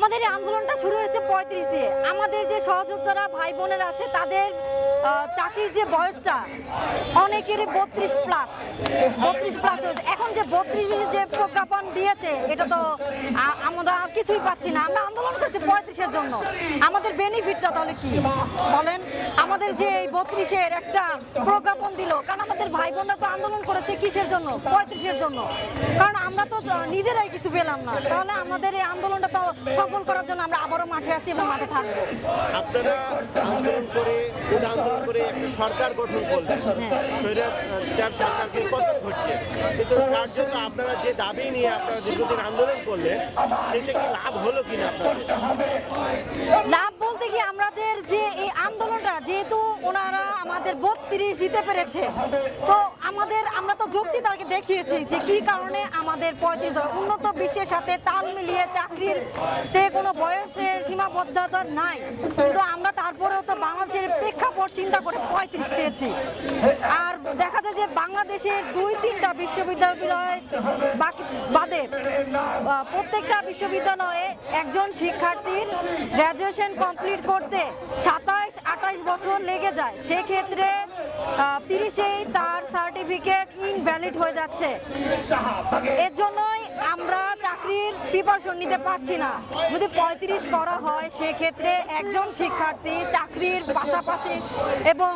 আমাদের এই আন্দোলনটা শুরু হয়েছে পঁয়ত্রিশ দিয়ে। আমাদের যে সহযোদ্ধারা, ভাই বোনেরা আছে, তাদের চাকরির যে বয়সটা, অনেকেরই বত্রিশ প্লাস বত্রিশ প্লাস হয়েছে। এখন যে বত্রিশ যে প্রজ্ঞাপন দিয়েছে, এটা তো আমরা কিছুই পাচ্ছি না। আমরা আন্দোলন করছি পঁয়ত্রিশের জন্য। আমাদের বেনিফিটটা তাহলে কি? বলেন। আমাদের যে এই বত্রিশের একটা প্রজ্ঞাপন দিল কারণ আমাদের ভাই বোনরা তো আন্দোলন করেছে কিসের জন্য? পঁয়ত্রিশের জন্য। কারণ আমরা তো নিজেরাই কিছু পেলাম না। তাহলে আমাদের এই আন্দোলনটা তো সফল করার জন্য আমরা আবারও মাঠে আছি এবং মাঠে থাকব। আপনারা আন্দোলন করে আন্দোলন করে একটা সরকার গঠন করলেন। হ্যাঁ। সরকারকে পতন ঘটছে। কিন্তু কার্যত আপনারা যে দাবি নিয়ে আপনারা দীর্ঘদিন আন্দোলন করলেন সেটা কি লাভ হলো কিনা আপনাদের? লাভ আমাদের বত্রিশ দিতে পেরেছে। তো আমাদের, আমরা তো যুক্তি তাকে দেখিয়েছি যে কি কারণে আমাদের পঁয়ত্রিশ ধর উন্নত বিশ্বের সাথে তাল মিলিয়ে চাকরির তে কোনো বয়সের সীমাবদ্ধতা নাই। কিন্তু আমরা তারপরেও তো বাংলাদেশের প্রেক্ষাপট চিন্তা করে পঁয়ত্রিশ চেয়েছি আর দেখা যায় যে বাংলাদেশের দুই, তিনটা বিশ্ববিদ্যালয় বাকি বাদে প্রত্যেকটা বিশ্ববিদ্যালয়ে একজন শিক্ষার্থীর গ্র্যাজুয়েশন কমপ্লিট করতে সাতাশ আঠাইশ বছর লেগে যায়। সেক্ষেত্রে তিরিশেই তার সার্টিফিকেট ইনভ্যালিড হয়ে যাচ্ছে। এর জন্যই আমরা চাকরির প্রিপারেশন নিতে পারছি না। যদি পঁয়ত্রিশ করা হয়, সেক্ষেত্রে একজন শিক্ষার্থী চাকরির পাশাপাশি এবং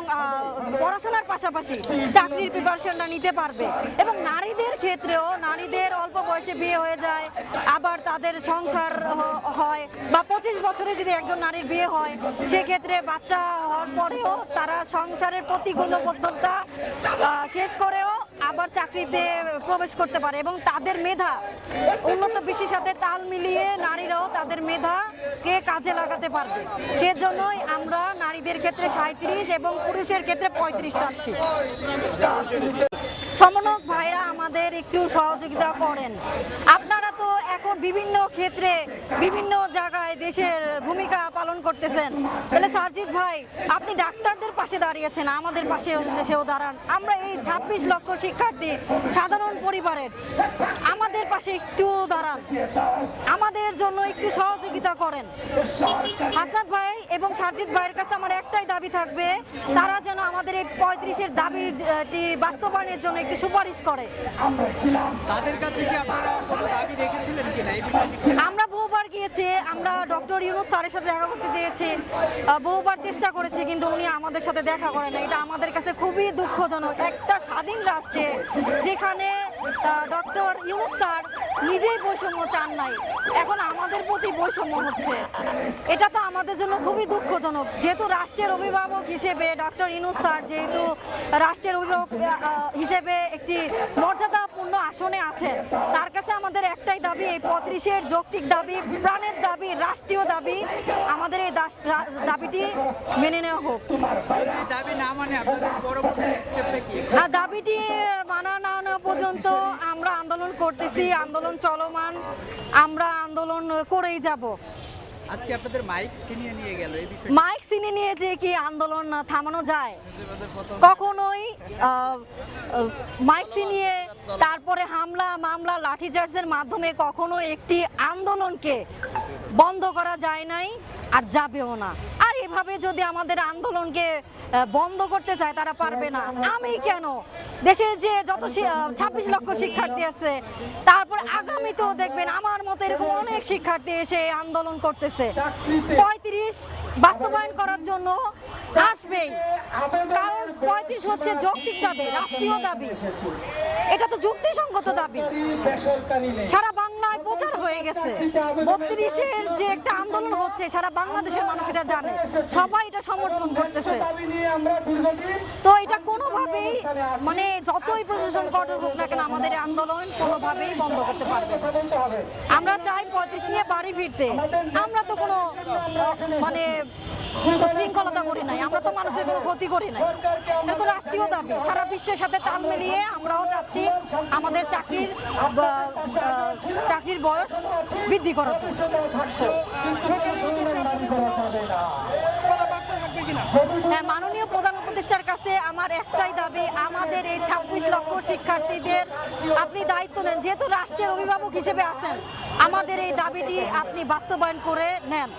পড়াশোনার পাশাপাশি চাকরির প্রিপারেশনটা নিতে পারবে। এবং নারীদের ক্ষেত্রেও, নারীদের অল্প বয়সে বিয়ে হয়ে যায়, আবার তাদের সংসার হয়, বা পঁচিশ বছরে যদি একজন নারীর বিয়ে হয়, সেক্ষেত্রে বাচ্চা হওয়ার পরেও তারা সংসারের প্রতি গুণবদ্ধতা শেষ করেও আবার চাকরিতে প্রবেশ করতে পারে এবং তাদের মেধা, উন্নত বিশ্বের সাথে তাল মিলিয়ে নারীরাও তাদের মেধাকে কাজে লাগাতে পারবে। সেজন্যই আমরা নারীদের ক্ষেত্রে সাঁত্রিশ এবং পুরুষের ক্ষেত্রে পঁয়ত্রিশ চাচ্ছি। সমনক ভাইরা আমাদের একটু সহযোগিতা করেন। বিভিন্ন ক্ষেত্রে বিভিন্ন জায়গায় দেশের ভূমিকা পালন করতেছেন। তাহলে সার্জিৎ ভাই, আপনি ডাক্তারদের পাশে দাঁড়িয়েছেন, আমাদের পাশে সেও দাঁড়ান। আমরা এই ছাব্বিশ লক্ষ শিক্ষার্থী সাধারণ পরিবারের, আমাদের পাশে একটু দাঁড়ান। আমাদের জন্য একটু সহযোগিতা করেন। এবং সারজিৎ ভাইয়ের কাছে আমার একটাই দাবি থাকবে তারা যেন আমাদের এই পঁয়ত্রিশের দাবিটি বাস্তবায়নের জন্য একটি সুপারিশ করে। তাদের কাছে কি আপনারা কোনো দাবি রেখেছিলেন কিনা? আমরা বহুবার গিয়েছি, আমরা ডক্টর ইউনুস স্যারের সাথে দেখা করতে চেয়েছি বহুবার চেষ্টা করেছি, কিন্তু উনি আমাদের সাথে দেখা করেন এটা আমাদের কাছে খুবই দুঃখজনক। একটা স্বাধীন রাষ্ট্রে যেখানে ডক্টর ইউনুস স্যার নিজেই বৈষম্য চান নাই, এখন আমাদের প্রতি বৈষম্য হচ্ছে। এটা তো আমাদের জন্য খুবই দুঃখজনক। যেহেতু রাষ্ট্রের অভিভাবক হিসেবে ডক্টর ইউনুস স্যার যেহেতু রাষ্ট্রের অভিভাবক হিসেবে একটি আসনে আছেন। তার কাছে আমাদের একটাই দাবি এই পঁয়ত্রিশের যৌক্তিক দাবি প্রাণের দাবি রাষ্ট্রীয় দাবি আমাদের এই দাবিটি মেনে নেওয়া হোক। দাবি না মানে আর দাবিটি মানা না নেওয়া পর্যন্ত আমরা আন্দোলন করতেছি আন্দোলন চলমান আমরা আন্দোলন করেই যাব। আজকে আপনাদের মাইক ছিনিয়ে নিয়ে গেল এই বিষয়ে মাইক সিনে নিয়ে যে কি আন্দোলন থামানো যায়? কখনোই মাইক ছিনিয়ে তারপরে হামলা, মামলা, লাঠিচার্জের মাধ্যমে কখনো একটি আন্দোলনকে বন্ধ করা যায় নাই আর যাবেও না। আর এভাবে যদি আমাদের আন্দোলনকে বন্ধ করতে চায়, তারা পারবে না। আমি কেন? দেশের যে যত ছাব্বিশ লক্ষ শিক্ষার্থী আছে, তারপর আগামীতেও দেখবেন আমার মতো এরকম অনেক শিক্ষার্থী এসে আন্দোলন করতেছে। পঁয়ত্রিশ বাস্তবায়ন করার জন্য আসবেই। কারণ পঁয়ত্রিশ হচ্ছে যৌক্তিক দাবি, রাষ্ট্রীয় দাবি। এটা তো যুক্তিসঙ্গত দাবি। সারা বাংলায় প্রচার হয়ে গেছে। বত্রিশের যে একটা আন্দোলন হচ্ছে, সারা বাংলাদেশের মানুষ এটা জানে। সবাই এটা সমর্থন করতেছে। তো এটা কোনোভাবেই মানে যতই প্রশাসন কঠোর হোক না কেন, আমাদের আন্দোলন কোনোভাবেই বন্ধ করতে পারবে আমরা চাই পঁয়ত্রিশ নিয়ে বাড়ি ফিরতে। আমরা তো কোনো মানে শৃঙ্খলতা করি নাই, আমরা তো মানুষের কোনো ক্ষতি করি নাই এটা তো রাষ্ট্রীয় দাবি, সারা বিশ্বের সাথে তাল মিলিয়ে আমরাও চাচ্ছি আমাদের চাকরির চাকরির বয়স বৃদ্ধি। হ্যাঁ মাননীয় প্রধান উপদেষ্টা উপদেষ্টার কাছে আমার একটাই দাবি আমাদের এই ছাব্বিশ লক্ষ শিক্ষার্থীদের আপনি দায়িত্ব নেন যেহেতু রাষ্ট্রের অভিভাবক হিসেবে আছেন আমাদের এই দাবিটি আপনি বাস্তবায়ন করে নেন।